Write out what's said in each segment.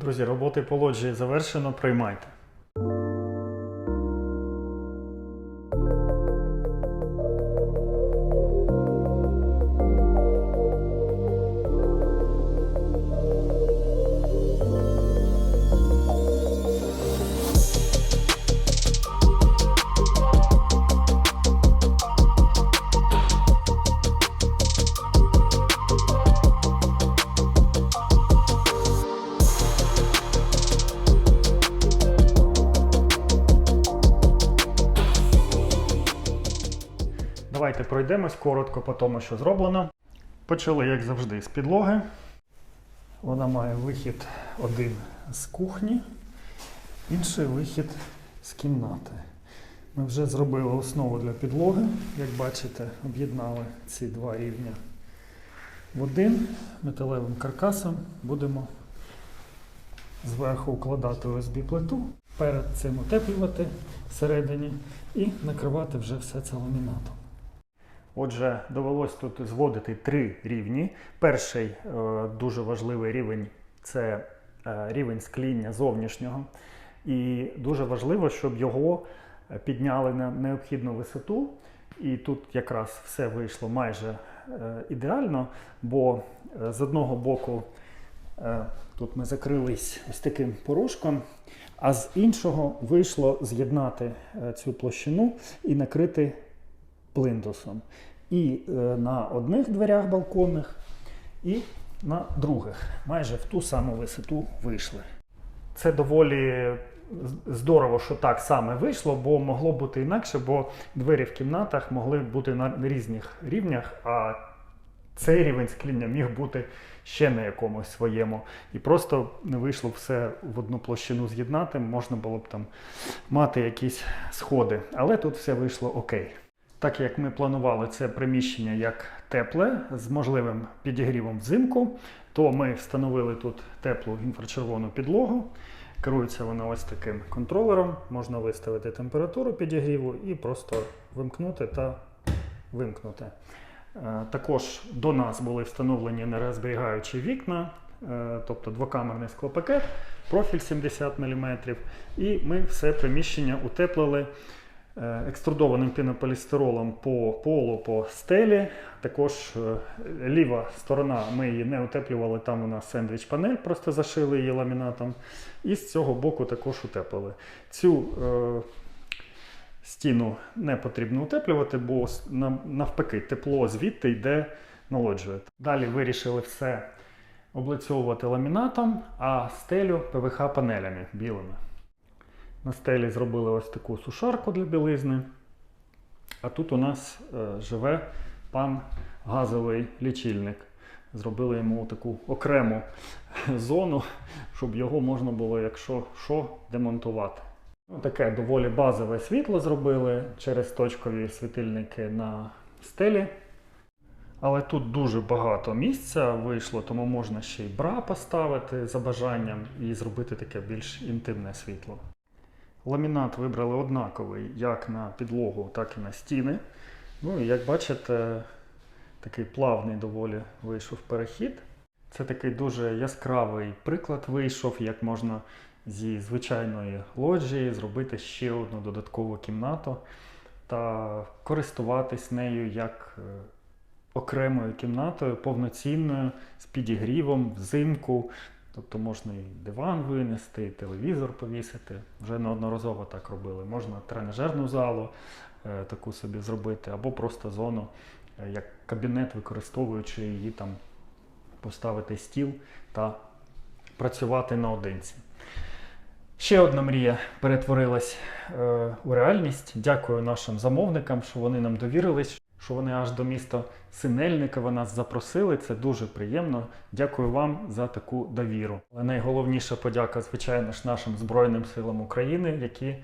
Друзі, роботи по лоджії завершено. Приймайте. Давайте пройдемось коротко по тому, що зроблено. Почали, як завжди, з підлоги. Вона має вихід один з кухні, інший вихід з кімнати. Ми вже зробили основу для підлоги. Як бачите, об'єднали ці два рівня в один металевим каркасом. Будемо зверху укладати ОСБ плиту, перед цим утеплювати всередині і накривати вже все це ламінатом. Отже, довелось тут зводити три рівні. Перший е, дуже важливий рівень це е, рівень скління зовнішнього. І дуже важливо, щоб його е, підняли на необхідну висоту. І тут якраз все вийшло майже ідеально, бо з одного боку тут ми закрились ось таким порожком, а з іншого вийшло з'єднати цю площину і накрити плинтусом. І е, на одних дверях балконних, і на других. Майже в ту саму висоту вийшли. Це доволі здорово, що так саме вийшло, бо могло бути інакше, бо двері в кімнатах могли бути на різних рівнях, а цей рівень скління міг бути ще на якомусь своєму. І просто не вийшло все в одну площину з'єднати, можна було б там мати якісь сходи. Але тут все вийшло окей. Так як ми планували це приміщення як тепле з можливим підігрівом взимку, то ми встановили тут теплу інфрачервону підлогу. Керується вона ось таким контролером. Можна виставити температуру підігріву і просто вимкнути та вимкнути. Е, Також до нас були встановлені нерозберігаючі вікна, е, тобто двокамерний склопакет, профіль 70 мм. І ми все приміщення утеплили екструдованим пінополістиролом по полу, по стелі. Також е, ліва сторона ми її не утеплювали, там у нас сендвіч-панель, просто зашили її ламінатом. І з цього боку також утеплили. Цю е, стіну не потрібно утеплювати, бо навпаки тепло звідти йде налоджує. Далі вирішили все облицьовувати ламінатом, а стелю ПВХ-панелями білими. На стелі зробили ось таку сушарку для білизни. А тут у нас е, живе пан газовий лічильник. Зробили йому таку окрему зону, щоб його можна було, якщо що, демонтувати. Ну, таке доволі базове світло зробили через точкові світильники на стелі. Але тут дуже багато місця вийшло, тому можна ще й бра поставити за бажанням і зробити таке більш інтимне світло. Ламінат вибрали однаковий як на підлогу, так і на стіни. Ну і як бачите, такий плавний доволі вийшов перехід. Це такий дуже яскравий приклад вийшов, як можна зі звичайної лоджії зробити ще одну додаткову кімнату та користуватись нею як е, окремою кімнатою, повноцінною, з підігрівом, взимку. Тобто можна і диван винести, і телевізор повісити. Вже неодноразово так робили. Можна тренажерну залу е, таку собі зробити, або просто зону е, як кабінет, використовуючи її там, поставити стіл та працювати наодинці. Ще одна мрія перетворилась е, у реальність. Дякую нашим замовникам, що вони нам довірились, що вони аж до міста Синельникова нас запросили. Це дуже приємно. Дякую вам за таку довіру. Але найголовніша подяка, звичайно ж, нашим Збройним силам України, які е,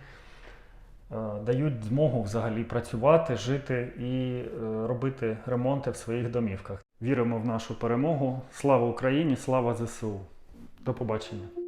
дають змогу взагалі працювати, жити і е, робити ремонти в своїх домівках. Віримо в нашу перемогу. Слава Україні! Слава ЗСУ! До побачення!